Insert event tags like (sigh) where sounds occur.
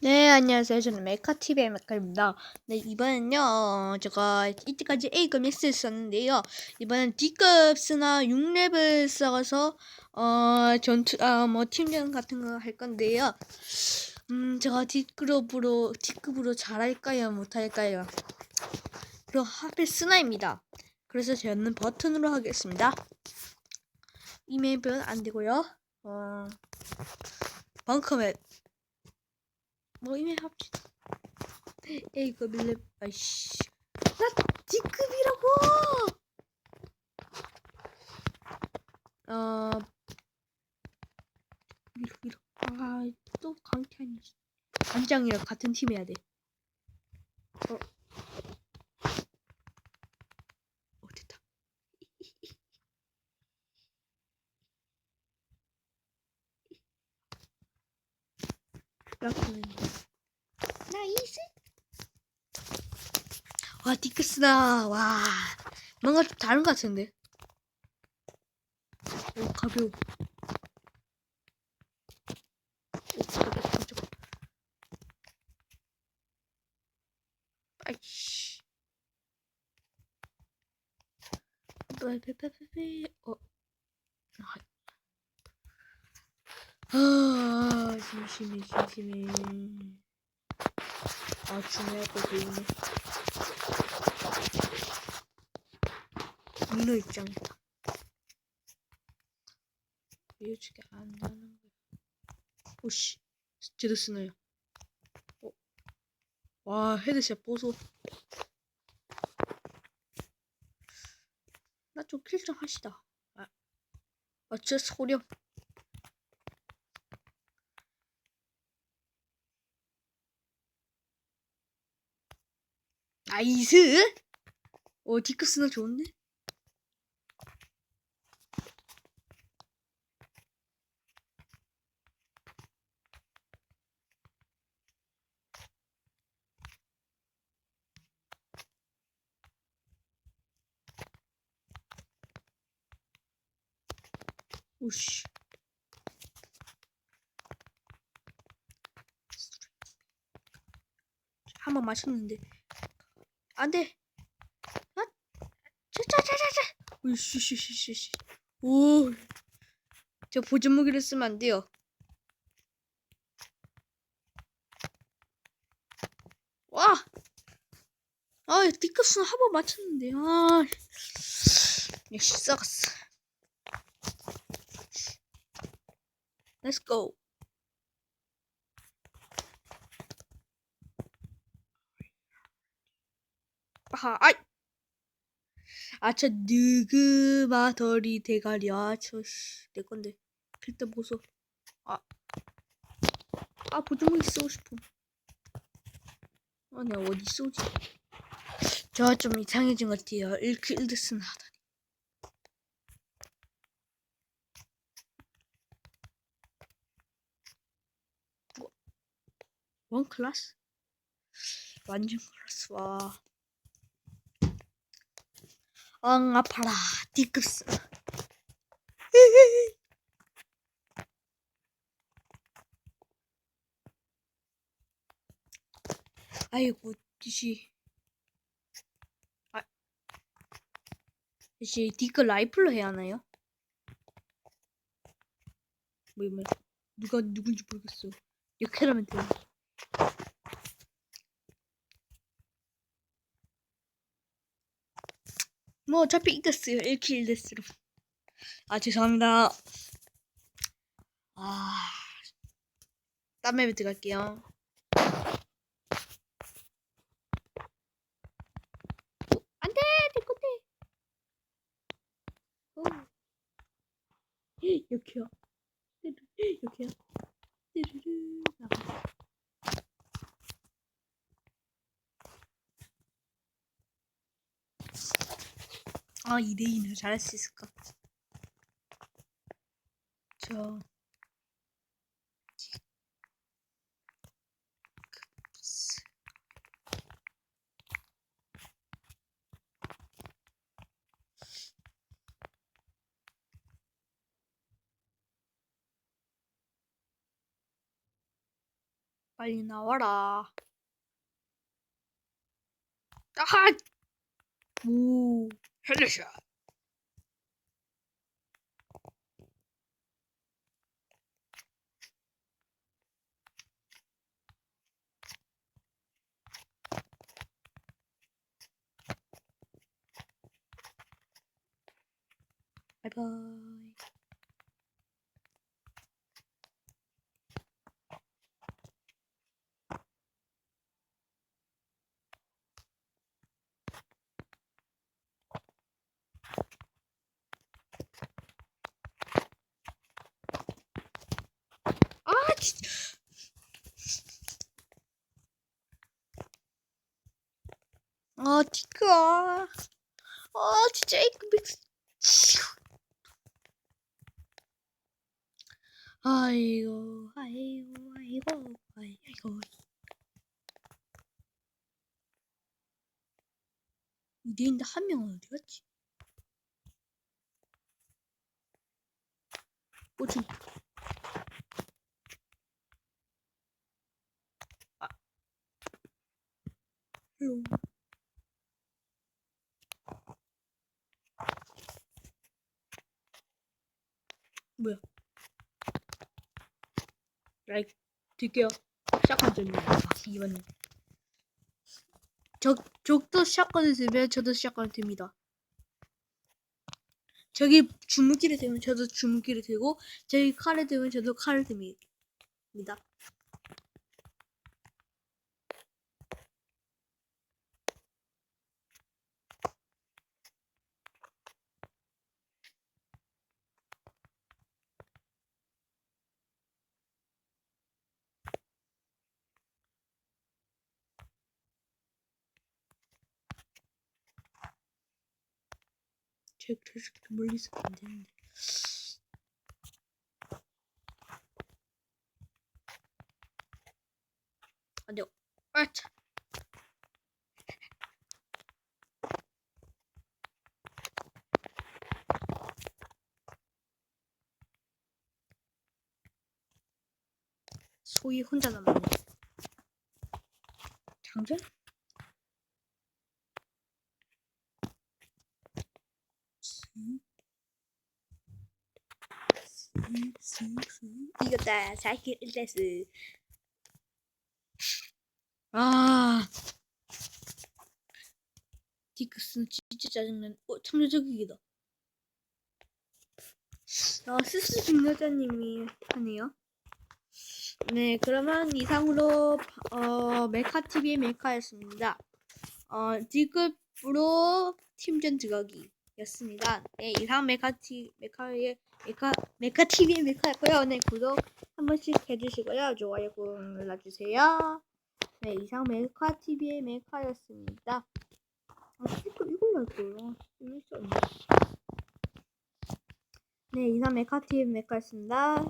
네, 안녕하세요. 저는 메카TV의 메카입니다. 네, 이번엔요, 어, 제가 이때까지 A급 X 썼는데요. 이번엔 D급 쓰나 6렙을 써서, 어, 전투, 아, 뭐, 팀전 같은 거 할 건데요. 음, 제가 D급으로, D급으로 잘할까요? 못할까요? 그리고 하필 스나입니다. 그래서 저는 버튼으로 하겠습니다. 이 맵은 안 되고요. 어, 벙커맵. 뭐 이미 합시다. A급 1렙 아이씨. 나 D급이라고! 어 위로 위로 아 또 강태환이 반장이랑 같은 팀 해야 돼. 어. 어 됐다 이렇게 나이스 와 디크스다. 와. 뭔가 좀 다른 것 같은데? 오 가벼워. 오 가볍다 가볍다 아이씨. 빼빼빼빼 어. 아, 심심해, 심심해. 아, 중요할 거 보이네. 민호 입장이다. 왜 이렇게 안 나는 거야? 오씨, 제도 쓰나요? 어? 와, 헤드샷 보소. 나 좀 킬좀 하시다. 아, 아, 저 소령. 나이스! 어, 디크스나 좋은데? 오씨. 한번 맞췄는데. 안 돼. 아, 차차차차차. 으씨씨씨씨. 오. 저 보조 무기를 쓰면 안 돼요. 와. 아, 디크스는 한번 맞췄는데. 아. 역시 썩었어. Let's go. 아하, 아이. 아, 저 느그마더리 대가리. 아, 저, 씨, 내 건데. 필터 보소. 아. 아, 보조무기 쓰고 싶어. 아, 내가 어디 쏘지? 저 좀 이상해진 것 같아요. 1킬 1드스는 하다니. 뭐? 원 클래스? 완전 클래스, 와. 엉 아파라. 디급스 (laughs) 아이고 디시. 아. 디시 디크 라이플로 해야 하나요? 뭐 뭐, 누가 누군지 모르겠어. 역해라면 돼 뭐 어차피 이겼어요. 1킬 1데스로 아 죄송합니다. 아. 딴 맵에 들어갈게요. 오, 안 돼! 내 건데! 오. 여기요 여기요 르르르 나가 아 2대2는 잘할 수 있을까 저 빨리 나와라. 아하! 오, 헬리샷. 바이바이. 아, 티크야. 아, 진짜 믹스. 아이고, 아이고, 아이고, 아이고. 이대인데 한 명은 어디 갔지? 뭐지? 뭐야? 라이크 드게요. 샷건 전입니다. 이번엔 적 적도 샷건을 들면 저도 샷건을 듭니다. 저기 주무기를 들면 저도 주무기를 들고 저기 칼을 들면 저도 칼을 듭니다. 제 저렇게 멀리서 안 되는데. 안 돼요. 아차. 소희 혼자 남았네. 장전? 이겼다. 사이클 1레스. 아. 디크스는 진짜 짜증난. 어, 참여적이기다. 아, 스스 중여자님이 하네요. 네, 그러면 이상으로 어, 메카TV의 메카였습니다. 어, 디급으로 팀전 들어가기 였습니다. 네, 이상 메카티 메카의 메카 메카 TV의 메카였고요. 네 구독 한 번씩 해주시고요. 좋아요 꾹 눌러주세요. 네 이상 메카 TV의 메카였습니다. 아 스티커 이걸로 할 거예요. 재밌었네. 네 이상 메카 TV의 메카였습니다.